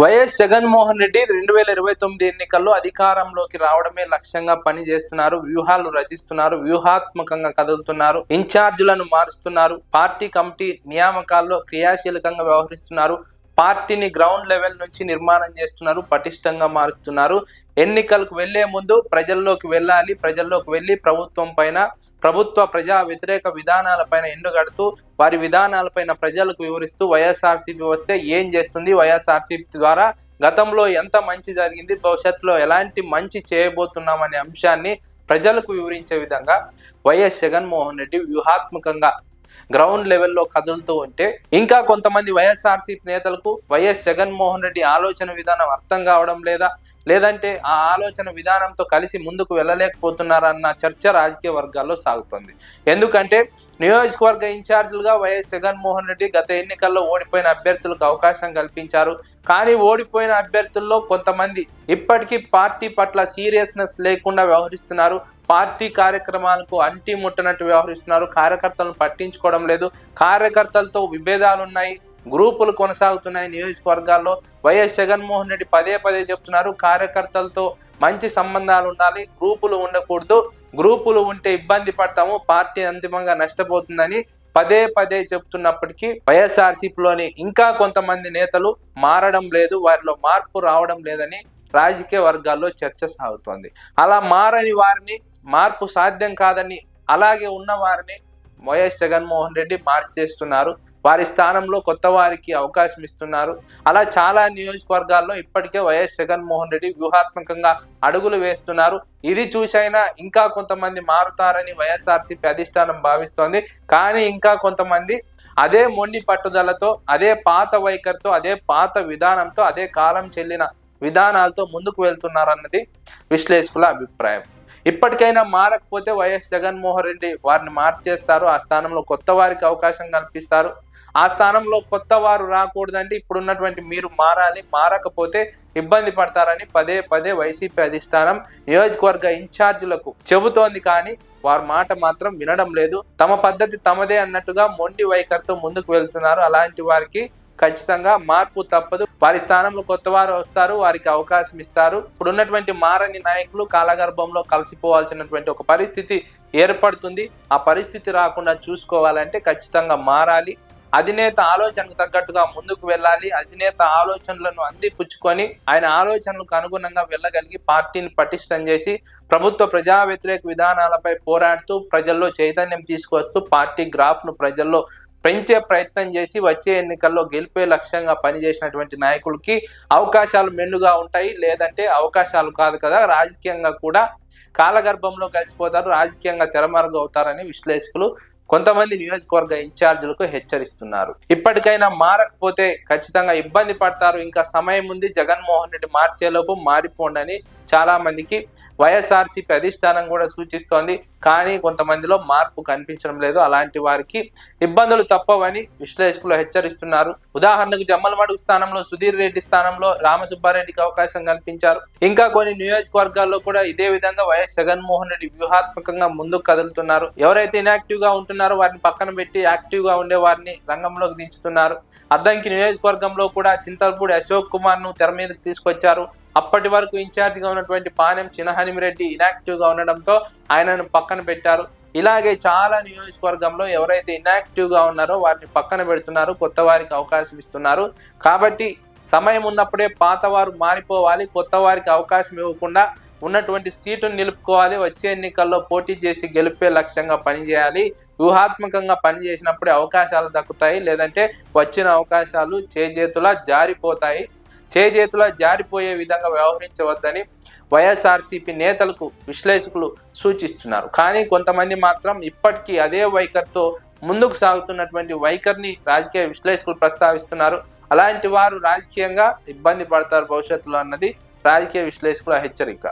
YS Jaganmohan Reddy రెండు వేల ఇరవై తొమ్మిది ఎన్నికల్లో అధికారంలోకి రావడమే లక్ష్యంగా పని చేస్తున్నారు వ్యూహాలు రచిస్తున్నారు. వ్యూహాత్మకంగా కదులుతున్నారు. ఇన్ఛార్జీలను మారుస్తున్నారు. పార్టీ కమిటీ నియామకాల్లో క్రియాశీలకంగా వ్యవహరిస్తున్నారు. పార్టీని గ్రౌండ్ లెవెల్ నుంచి నిర్మాణం చేస్తున్నారు. పటిష్టంగా మారుస్తున్నారు. ఎన్నికలకు వెళ్ళే ముందు ప్రజల్లోకి వెళ్ళాలి. ప్రజల్లోకి వెళ్ళి ప్రభుత్వం పైన ప్రభుత్వ ప్రజా వ్యతిరేక విధానాలపైన ఎండుగడుతూ వారి విధానాలపైన ప్రజలకు వివరిస్తూ వైఎస్ఆర్సీపీ వస్తే ఏం చేస్తుంది? వైఎస్ఆర్సీపీ ద్వారా గతంలో ఎంత మంచి జరిగింది? భవిష్యత్తులో ఎలాంటి మంచి చేయబోతున్నామనే అంశాన్ని ప్రజలకు వివరించే విధంగా వైఎస్ జగన్మోహన్ రెడ్డి వ్యూహాత్మకంగా గ్రౌండ్ లెవెల్లో కదులుతూ ఉంటే ఇంకా కొంతమంది వైఎస్ఆర్సీపీ నేతలకు వైఎస్ జగన్మోహన్ రెడ్డి ఆలోచన విధానం అర్థం కావడం లేదా లేదంటే ఆ ఆలోచన విధానంతో కలిసి ముందుకు వెళ్ళలేకపోతున్నారన్న చర్చ రాజకీయ వర్గాల్లో సాగుతుంది. ఎందుకంటే నియోజకవర్గ ఇన్ఛార్జీలుగా వైఎస్ జగన్మోహన్ రెడ్డి గత ఎన్నికల్లో ఓడిపోయిన అభ్యర్థులకు అవకాశం కల్పించారు. కానీ ఓడిపోయిన అభ్యర్థుల్లో కొంతమంది ఇప్పటికీ పార్టీ పట్ల సీరియస్నెస్ లేకుండా వ్యవహరిస్తున్నారు. పార్టీ కార్యక్రమాలకు అంటి ముట్టనట్టు వ్యవహరిస్తున్నారు. కార్యకర్తలను పట్టించుకోవడం లేదు. కార్యకర్తలతో విభేదాలు ఉన్నాయి గ్రూపులు కొనసాగుతున్నాయి నియోజకవర్గాల్లో. వైఎస్ జగన్మోహన్ రెడ్డి పదే పదే చెప్తున్నారు. కార్యకర్తలతో మంచి సంబంధాలు ఉండాలి గ్రూపులు ఉండకూడదు. గ్రూపులు ఉంటే ఇబ్బంది పడతాము పార్టీ అంతిమంగా నష్టపోతుందని పదే పదే చెప్తున్నప్పటికీ వైఎస్ఆర్సీపీలోని ఇంకా కొంతమంది నేతలు మారడం లేదు వారిలో మార్పు రావడం లేదని రాజకీయ వర్గాల్లో చర్చ సాగుతోంది. అలా మారని వారిని మార్పు సాధ్యం కాదని అలాగే ఉన్న వారిని వైఎస్ జగన్మోహన్ రెడ్డి మార్చేస్తున్నారు. వారి స్థానంలో కొత్త వారికి అవకాశం ఇస్తున్నారు. అలా చాలా నియోజకవర్గాల్లో ఇప్పటికే వైఎస్ జగన్మోహన్ రెడ్డి వ్యూహాత్మకంగా అడుగులు వేస్తున్నారు. ఇది చూసైనా ఇంకా కొంతమంది మారుతారని వైఎస్ఆర్సీపీ అధిష్టానం భావిస్తోంది. కానీ ఇంకా కొంతమంది అదే మొండి పట్టుదలతో అదే పాత వైఖరితో అదే పాత విధానంతో అదే కాలం చెల్లిన విధానాలతో ముందుకు వెళ్తున్నారన్నది విశ్లేషకుల అభిప్రాయం. ఇప్పటికైనా మారకపోతే వైఎస్ జగన్మోహన్ రెడ్డి వారిని మార్చేస్తారు. ఆ స్థానంలో కొత్త వారికి అవకాశం కల్పిస్తారు. ఆ స్థానంలో కొత్త వారు రాకూడదంటే ఇప్పుడు ఉన్నటువంటి మీరు మారాలి. మారకపోతే ఇబ్బంది పడతారని పదే పదే వైసీపీ అధిష్టానం నియోజకవర్గ ఇన్ఛార్జీలకు చెబుతోంది కానీ వారి మాట మాత్రం వినడం లేదు. తమ పద్ధతి తమదే అన్నట్టుగా మొండి వైఖరితో ముందుకు వెళ్తున్నారు. అలాంటి వారికి ఖచ్చితంగా మార్పు తప్పదు. వారి స్థానంలో కొత్త వారు వస్తారు వారికి అవకాశం ఇస్తారు. ఇప్పుడు ఉన్నటువంటి మారని నాయకులు కాలగర్భంలో కలిసిపోవాల్సినటువంటి ఒక పరిస్థితి ఏర్పడుతుంది. ఆ పరిస్థితి రాకుండా చూసుకోవాలంటే ఖచ్చితంగా మారాలి. అధినేత ఆలోచనకు తగ్గట్టుగా ముందుకు వెళ్ళాలి. అధినేత ఆలోచనలను అందిపుచ్చుకొని ఆయన ఆలోచనలకు అనుగుణంగా వెళ్ళగలిగి పార్టీని పటిష్టం చేసి ప్రభుత్వ ప్రజా వ్యతిరేక విధానాలపై పోరాడుతూ ప్రజల్లో చైతన్యం తీసుకొస్తూ పార్టీ గ్రాఫ్ను ప్రజల్లో పెంచే ప్రయత్నం చేసి వచ్చే ఎన్నికల్లో గెలిపే లక్ష్యంగా పనిచేసినటువంటి నాయకులకి అవకాశాలు మెండుగా ఉంటాయి. లేదంటే అవకాశాలు కాదు కదా. రాజకీయంగా కూడా కాలగర్భంలో కలిసిపోతారు. రాజకీయంగా తెరమరుగు అవుతారని విశ్లేషకులు కొంతమంది నియోజకవర్గ ఇన్ఛార్జీలకు హెచ్చరిస్తున్నారు. ఇప్పటికైనా మారకపోతే ఖచ్చితంగా ఇబ్బంది పడతారు. ఇంకా సమయం ఉంది. జగన్మోహన్ రెడ్డి మార్చేలోపు మారిపోండి చాలామందికి చాలా మందికి వైఎస్ఆర్సీపీ అధిష్టానం కూడా సూచిస్తోంది. కానీ కొంతమందిలో మార్పు కనిపించడం లేదు. అలాంటి వారికి ఇబ్బందులు తప్పవని విశ్లేషకులు హెచ్చరిస్తున్నారు. ఉదాహరణకు జమ్మలమడుగు స్థానంలో సుధీర్ రెడ్డి స్థానంలో రామసుబ్బారెడ్డికి అవకాశం కల్పించారు. ఇంకా కొన్ని నియోజకవర్గాల్లో కూడా ఇదే విధంగా వైఎస్ జగన్మోహన్ రెడ్డి వ్యూహాత్మకంగా ముందుకు కదులుతున్నారు. ఎవరైతే ఇన్యాక్టివ్గా ఉంటున్నారో వారిని పక్కన పెట్టి యాక్టివ్గా ఉండే వారిని రంగంలోకి దించుతున్నారు. అద్దంకి నియోజకవర్గంలో కూడా చింతలపూడి అశోక్ కుమార్ను తెర మీదకి తీసుకొచ్చారు. అప్పటి వరకు ఇన్ఛార్జిగా ఉన్నటువంటి పానెం చినహనిమిరెడ్డి ఇనాక్టివ్గా ఉండడంతో ఆయనను పక్కన పెట్టారు. ఇలాగే చాలా నియోజకవర్గంలో ఎవరైతే ఇనాక్టివ్గా ఉన్నారో వారిని పక్కన పెడుతున్నారు కొత్త వారికి అవకాశం ఇస్తున్నారు. కాబట్టి సమయం ఉన్నప్పుడే పాతవారు మారిపోవాలి కొత్త వారికి అవకాశం ఇవ్వకుండా ఉన్నటువంటి సీటును నిలుపుకోవాలి వచ్చే ఎన్నికల్లో పోటీ చేసి గెలిపే లక్ష్యంగా పనిచేయాలి. వ్యూహాత్మకంగా పనిచేసినప్పుడే అవకాశాలు దక్కుతాయి లేదంటే వచ్చిన అవకాశాలు చేజేతులా జారిపోతాయి. చేజేతులా జారిపోయే విధంగా వ్యవహరించవద్దని వైఎస్ఆర్సీపీ నేతలకు విశ్లేషకులు సూచిస్తున్నారు. కానీ కొంతమంది మాత్రం ఇప్పటికీ అదే వైఖరితో ముందుకు సాగుతున్నటువంటి వైఖరిని రాజకీయ విశ్లేషకులు ప్రస్తావిస్తున్నారు. అలాంటి వారు రాజకీయంగా ఇబ్బంది పడతారు భవిష్యత్తులో అన్నది రాజకీయ విశ్లేషకుల హెచ్చరిక.